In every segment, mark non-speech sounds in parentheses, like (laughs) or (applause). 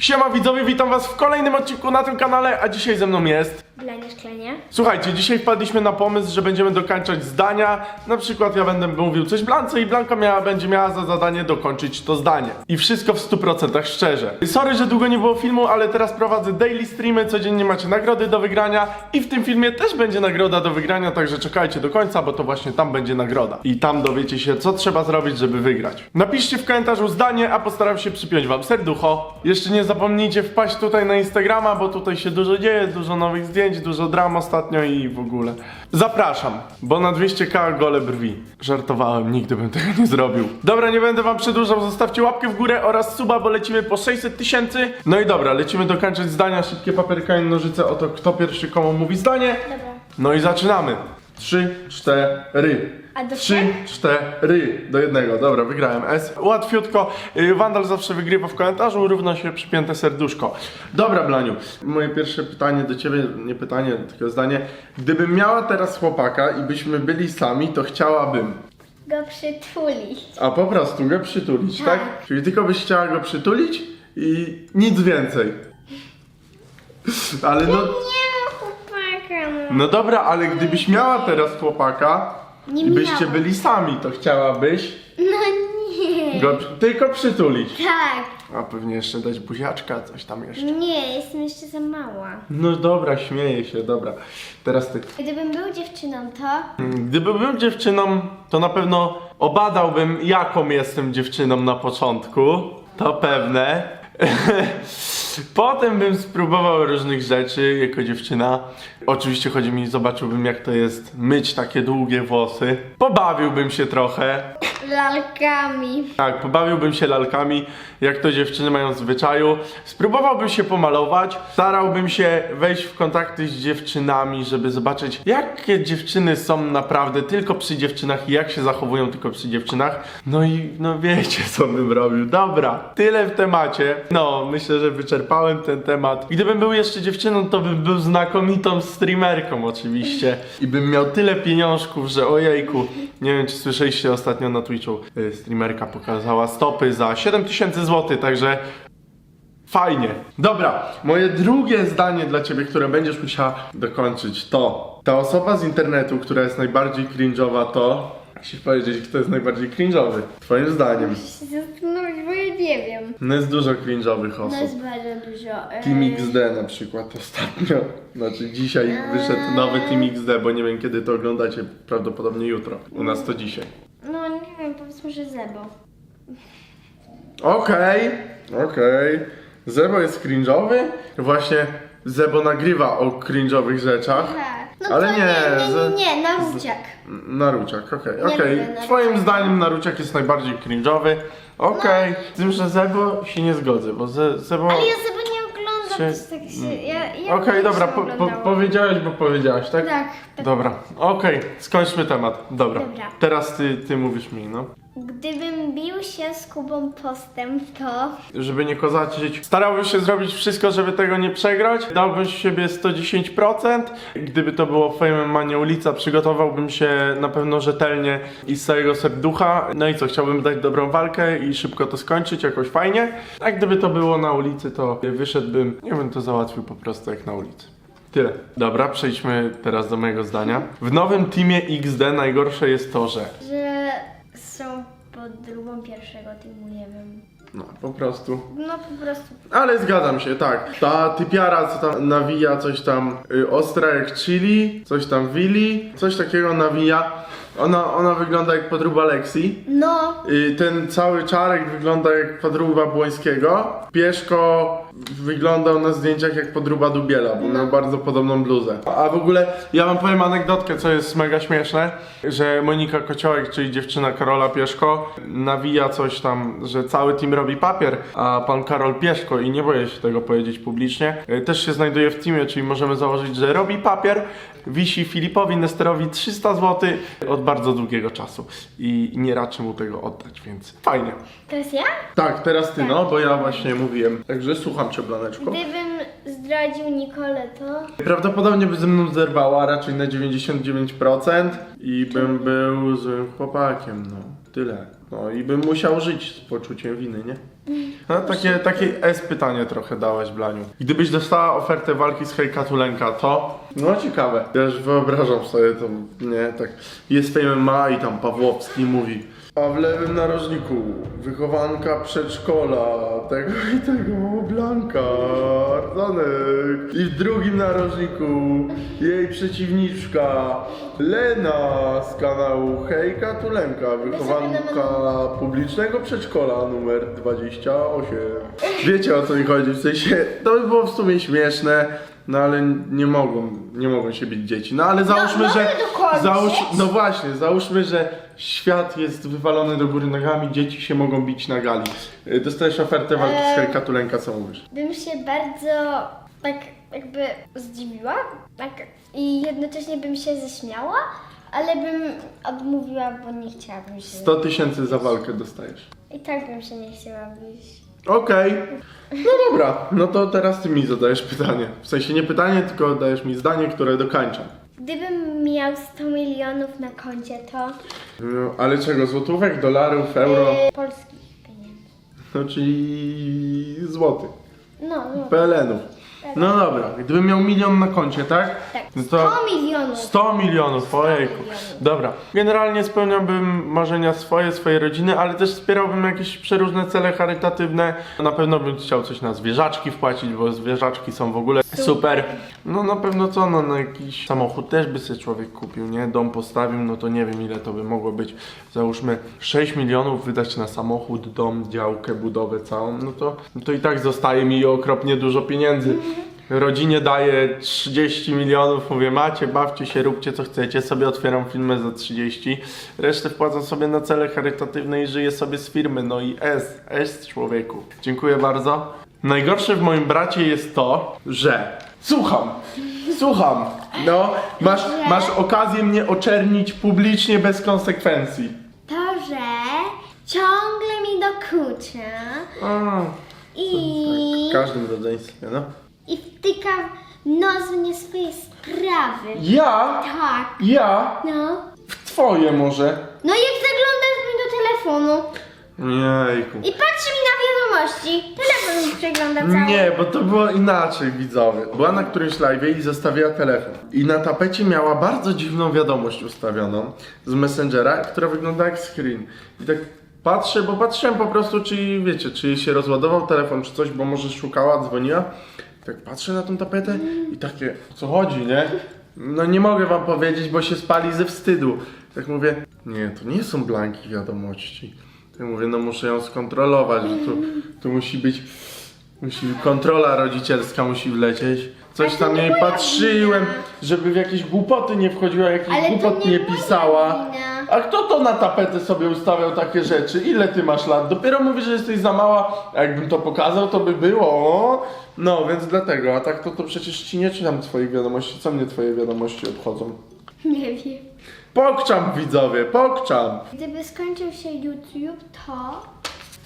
Siema widzowie, witam was w kolejnym odcinku na tym kanale, a dzisiaj ze mną jest... Słuchajcie, dzisiaj wpadliśmy na pomysł, że będziemy dokończać zdania. Na przykład ja będę mówił coś Blance i Blanka miała, będzie miała za zadanie dokończyć to zdanie. I wszystko w 100% szczerze. Sorry, że długo nie było filmu, ale teraz prowadzę daily streamy, codziennie macie nagrody do wygrania i w tym filmie też będzie nagroda do wygrania, także czekajcie do końca, bo to właśnie tam będzie nagroda. I tam dowiecie się, co trzeba zrobić, żeby wygrać. Napiszcie w komentarzu zdanie, a postaram się przypiąć wam serducho. Jeszcze nie zapomnijcie wpaść tutaj na Instagrama, bo tutaj się dużo dzieje, dużo nowych zdjęć, dużo dram ostatnio i w ogóle. Zapraszam, bo na 200k gole brwi. Żartowałem, nigdy bym tego nie zrobił. Dobra, nie będę wam przedłużał, zostawcie łapkę w górę oraz suba, bo lecimy po 600 tysięcy. No i dobra, lecimy dokończyć zdania, szybkie papierka i nożyce o to, kto pierwszy komu mówi zdanie. Dobra. No i zaczynamy. Trzy, cztery. A do Trzy, cztery. Do jednego. Dobra, wygrałem S. Łatwiutko. Y, Wandal zawsze wygrywa w komentarzu, równo się przypięte serduszko. Dobra, Blaniu. Moje pierwsze pytanie do ciebie, nie pytanie, tylko zdanie. Gdybym miała teraz chłopaka i byśmy byli sami, to chciałabym. Go przytulić. A po prostu go przytulić, tak? Tak. Czyli tylko byś chciała go przytulić i nic więcej. Ale no. No. Dobra, ale gdybyś miała teraz chłopaka Nie i byście miałam. byli sami, to chciałabyś no nie. go tylko przytulić. Tak. A pewnie jeszcze dać buziaczka, coś tam jeszcze. Nie, jestem jeszcze za mała. No dobra, śmieję się, dobra. Teraz ty. Gdybym był dziewczyną, to... Gdybym był dziewczyną, to na pewno obadałbym, jaką jestem dziewczyną na początku. To pewne. (laughs) Potem bym spróbował różnych rzeczy jako dziewczyna. Oczywiście chodzi mi, zobaczyłbym jak to jest myć takie długie włosy. Pobawiłbym się trochę. Lalkami. Tak, pobawiłbym się lalkami, jak to dziewczyny mają w zwyczaju. Spróbowałbym się pomalować, starałbym się wejść w kontakty z dziewczynami, żeby zobaczyć, jakie dziewczyny są naprawdę tylko przy dziewczynach i jak się zachowują tylko przy dziewczynach. No i no wiecie, co bym robił. Dobra, tyle w temacie. No, myślę, że wyczerpałem ten temat. Gdybym był jeszcze dziewczyną, to bym był znakomitą streamerką oczywiście. I bym miał tyle pieniążków, że ojejku. Nie wiem, czy słyszeliście ostatnio na Twitchu, y, streamerka pokazała stopy za 7000 zł, także fajnie. Dobra, moje drugie zdanie dla ciebie, które będziesz musiała dokończyć, to ta osoba z internetu, która jest najbardziej cringe'owa, to musisz powiedzieć, kto jest najbardziej cringe'owy, twoim zdaniem. Muszę się zastanowić, bo ja nie wiem. No jest dużo cringe'owych No osób. jest bardzo dużo. e, Team XD na przykład ostatnio. (laughs) Znaczy dzisiaj wyszedł nowy Team XD, bo nie wiem kiedy to oglądacie, prawdopodobnie jutro. U nas to dzisiaj. No nie wiem, powiedzmy, że Zebo. Okej, okej. Zebo jest cringe'owy. Właśnie Zebo nagrywa o cringe'owych rzeczach. Tak. No Ale to nie, nie, nie, nie, nie, Naruciak. Naruciak, okej, Nie okej. lubię Naruciaka. Twoim zdaniem Naruciak jest najbardziej cringe'owy. Okej, z tym, że Zebo się nie zgodzę, bo Ze, Zebo... Ale ja Zebo nie oglądam, Się- to tak się... Ja, ja Okej, dobra, po, po, powiedziałeś, bo powiedziałaś, tak? Tak, tak. Dobra, okej, skończmy temat. Dobra. Dobra. Teraz ty, ty mówisz mi, no. Gdybym bił się z Kubą Postem, to... Żeby nie kozaczyć, starałbym się zrobić wszystko, żeby tego nie przegrać. Dałbym siebie 110%. Gdyby to było Fame Mania ulica, przygotowałbym się na pewno rzetelnie i z całego serducha. No i co, chciałbym dać dobrą walkę i szybko to skończyć jakoś fajnie. A gdyby to było na ulicy, to wyszedłbym, nie bym to załatwił po prostu jak na ulicy. Tyle. Dobra, przejdźmy teraz do mojego zdania. W nowym teamie XD najgorsze jest to, że pierwszego teamu, nie wiem. no po prostu No po prostu... Ale zgadzam się, tak. Ta typiara, co tam nawija, coś tam y, ostra jak chili, coś tam willi, coś takiego nawija. Ona, ona wygląda jak podruba Lexi. No, Y, ten cały czarek wygląda jak podruba Błońskiego. Pieszko wyglądał na zdjęciach jak podruba Dubiela, bo miał bardzo podobną bluzę. A w ogóle ja wam powiem anegdotkę, co jest mega śmieszne, że Monika Kociołek, czyli dziewczyna Karola Pieszko, nawija coś tam, że cały team robi papier, a pan Karol Pieszko, i nie boję się tego powiedzieć publicznie, y, też się znajduje w teamie, czyli możemy założyć, że robi papier, wisi Filipowi Nesterowi 300 zł od bardzo długiego czasu i nie raczy mu tego oddać, więc fajnie. teraz ja? Tak, teraz ty, no, bo ja właśnie mówiłem. Także słucham cię, Blaneczko. Gdybym zdradził Nikolę, to... Prawdopodobnie by ze mną zerwała raczej na 99% i bym był złym chłopakiem, no. Tyle. No i bym musiał żyć z poczuciem winy, nie? No, takie, takie S pytanie trochę dałaś, Blaniu. Gdybyś dostała ofertę walki z Hejka Tulenka, to... No ciekawe. Ja już wyobrażam sobie to, nie, tak... Jest MMA i tam Pawłowski mówi a w lewym narożniku wychowanka przedszkola, tego i tego, Blanka, Ardanek. I w drugim narożniku jej przeciwniczka, Lena z kanału Hejka Tulenka, wychowanka publicznego przedszkola numer 28. Wiecie o co mi chodzi, w sensie, to by było w sumie śmieszne, no ale nie mogą, nie mogą się bić dzieci. No ale załóżmy, mogę że... Załóż, no właśnie, załóżmy, że świat jest wywalony do góry nogami, dzieci się mogą bić na gali. Y, Dostajesz ofertę walki z Eee. Hejka Tulenka, co mówisz? Bym się bardzo tak jakby zdziwiła tak, i jednocześnie bym się ześmiała, ale bym odmówiła, bo nie chciałabym się. 100 tysięcy za walkę dostajesz. I tak bym się nie chciała. Okej. No dobra, no to teraz ty mi zadajesz pytanie. W sensie nie pytanie, tylko dajesz mi zdanie, które dokańczam. Gdybym miał 100 milionów na koncie, to No, ale czego? Złotówek, dolarów, euro? yy, polskich pieniędzy. No czyli złotych. No, no. PLN-ów. No dobra, gdybym miał milion na koncie, tak? Tak, No 100 milionów. 100 milionów, ojejku. milionów. Dobra, generalnie spełniałbym marzenia swoje, swojej rodziny, ale też wspierałbym jakieś przeróżne cele charytatywne. Na pewno bym chciał coś na zwierzaczki wpłacić, bo zwierzaczki są w ogóle super. No na pewno co, no na jakiś samochód też by sobie człowiek kupił, nie? Dom postawił, no to nie wiem ile to by mogło być. Załóżmy 6 milionów wydać na samochód, dom, działkę, budowę całą, no to, no to i tak zostaje mi okropnie dużo pieniędzy. Rodzinie daję 30 milionów, mówię macie, bawcie się, róbcie co chcecie, sobie otwieram firmę za 30, resztę wpłacam sobie na cele charytatywne i żyję sobie z firmy, no i S, S człowieku. Dziękuję bardzo. Najgorsze w moim bracie jest to, że... Słucham, słucham, no, masz, masz okazję mnie oczernić publicznie bez konsekwencji. To, że ciągle mi dokucza A, i, w każdym rodzeństwie, no. I wtyka nos w nie swoje sprawy. Ja, Tak, ja, no. w twoje może. No jak zaglądasz mi do telefonu Jejku. i patrzy mi na wiadomości, telefon mi przegląda cały. Nie, bo to było inaczej, widzowie. Była na którymś live i zostawiła telefon. I na tapecie miała bardzo dziwną wiadomość ustawioną z Messengera, która wygląda jak screen. I tak patrzę, bo patrzyłem po prostu, czy wiecie, czy jej się rozładował telefon, czy coś, bo może szukała, dzwoniła. Tak patrzę na tą tapetę i takie, o co chodzi, nie? No nie mogę wam powiedzieć, bo się spali ze wstydu. Tak mówię, nie, to nie są blanki wiadomości. Tak mówię, no muszę ją skontrolować, że tu, tu musi być Musi, kontrola rodzicielska musi wlecieć. Coś tam nie patrzyłem, żeby w jakieś głupoty nie wchodziła, jakichś Ale to głupot nie nie moja pisała. wina. A kto to na tapetę sobie ustawiał takie rzeczy? Ile ty masz lat? Dopiero mówisz, że jesteś za mała. A jakbym to pokazał, to by było. o. No, więc dlatego. A tak to, to przecież ci nie czytam twoich wiadomości. Co mnie twoje wiadomości obchodzą? Nie wiem. Pokczam widzowie, pokczam! Gdyby skończył się YouTube, to...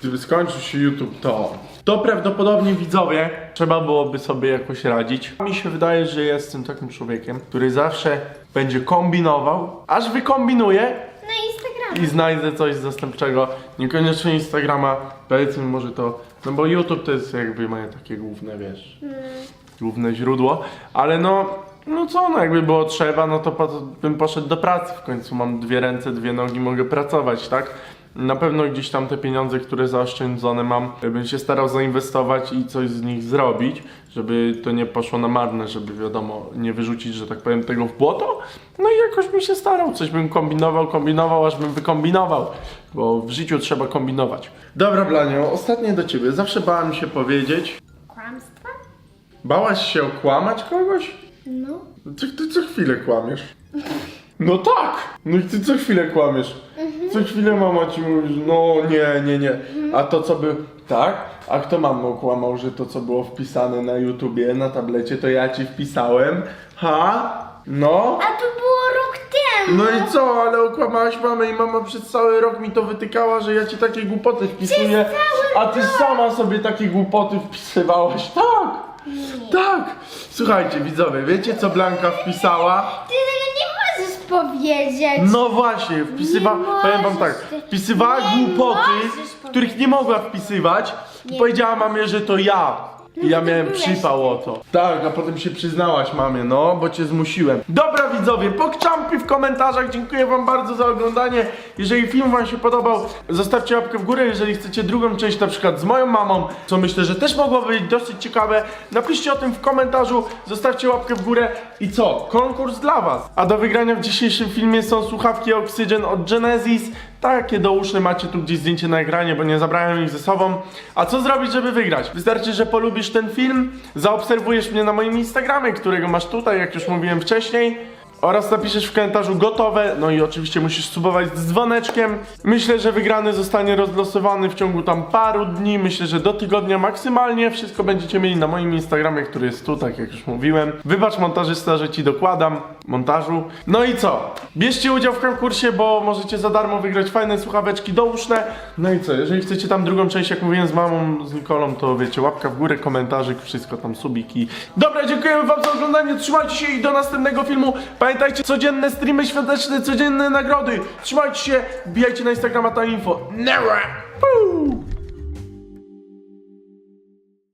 Gdyby skończył się YouTube, to. To prawdopodobnie widzowie trzeba byłoby sobie jakoś radzić. Mi się wydaje, że jestem takim człowiekiem, który zawsze będzie kombinował, aż wykombinuje No i Instagram. i znajdę coś zastępczego. Niekoniecznie Instagrama, powiedzmy może to. No bo YouTube to jest jakby moje takie główne, wiesz. Główne źródło, ale no. No co, no jakby było trzeba, no to po, bym poszedł do pracy. W końcu mam dwie ręce, dwie nogi, mogę pracować, tak? Na pewno gdzieś tam te pieniądze, które zaoszczędzone mam, bym się starał zainwestować i coś z nich zrobić, żeby to nie poszło na marne, żeby wiadomo, nie wyrzucić, że tak powiem, tego w błoto. No i jakoś bym się starał, coś bym kombinował, kombinował, aż bym wykombinował, bo w życiu trzeba kombinować. Dobra, Blanio, ostatnie do ciebie. Zawsze bałem się powiedzieć. Kłamstwa? Bałaś się okłamać kogoś? No. Ty, ty co chwilę kłamiesz. No tak! No i ty co chwilę kłamiesz. Co chwilę mama ci mówi, że no nie, nie, nie. A to co by... Tak? A kto mamą kłamał, że to co było wpisane na YouTubie, na tablecie, to ja ci wpisałem? Ha? No? A to było rok temu. No i co, ale okłamałaś mamę i mama przez cały rok mi to wytykała, że ja ci takie głupoty wpisuję, a ty sama sobie takie głupoty wpisywałaś. Tak! Tak! Słuchajcie widzowie, wiecie co Blanka wpisała? Ty powiedzieć. No właśnie, wpisywa, Nie powiem wam możesz tak, ty- wpisywała nie głupoty, możesz których nie mogła wpisywać i powiedziała mamie, że to ja. I ja miałem przypał o to. Tak, a potem się przyznałaś mamie, no, bo cię zmusiłem. Dobra widzowie, pokczampy w komentarzach, dziękuję wam bardzo za oglądanie. Jeżeli film wam się podobał, zostawcie łapkę w górę, jeżeli chcecie drugą część na przykład z moją mamą, co myślę, że też mogłoby być dosyć ciekawe, napiszcie o tym w komentarzu, zostawcie łapkę w górę i co? Konkurs dla was. A do wygrania w dzisiejszym filmie są słuchawki Oxygen od Genesis, takie douszne macie tu gdzieś zdjęcie na ekranie, bo nie zabrałem ich ze sobą. A co zrobić, żeby wygrać? Wystarczy, że polubisz ten film, zaobserwujesz mnie na moim Instagramie, którego masz tutaj, jak już mówiłem wcześniej. Oraz napiszesz w komentarzu gotowe, no i oczywiście musisz subować z dzwoneczkiem. Myślę, że wygrany zostanie rozlosowany w ciągu tam paru dni, myślę, że do tygodnia maksymalnie. Wszystko będziecie mieli na moim Instagramie, który jest tu, tak jak już mówiłem. Wybacz montażysta, że ci dokładam montażu. No i co? Bierzcie udział w konkursie, bo możecie za darmo wygrać fajne słuchaweczki douszne. No i co? Jeżeli chcecie tam drugą część, jak mówiłem z mamą, z Nikolą, to wiecie, łapka w górę, komentarzyk, wszystko tam, subiki. Dobra, dziękujemy wam za oglądanie, trzymajcie się i do następnego filmu. Pamiętajcie, codzienne streamy świąteczne, codzienne nagrody. Trzymajcie się, bijajcie na Instagrama ta info. Never! Woo!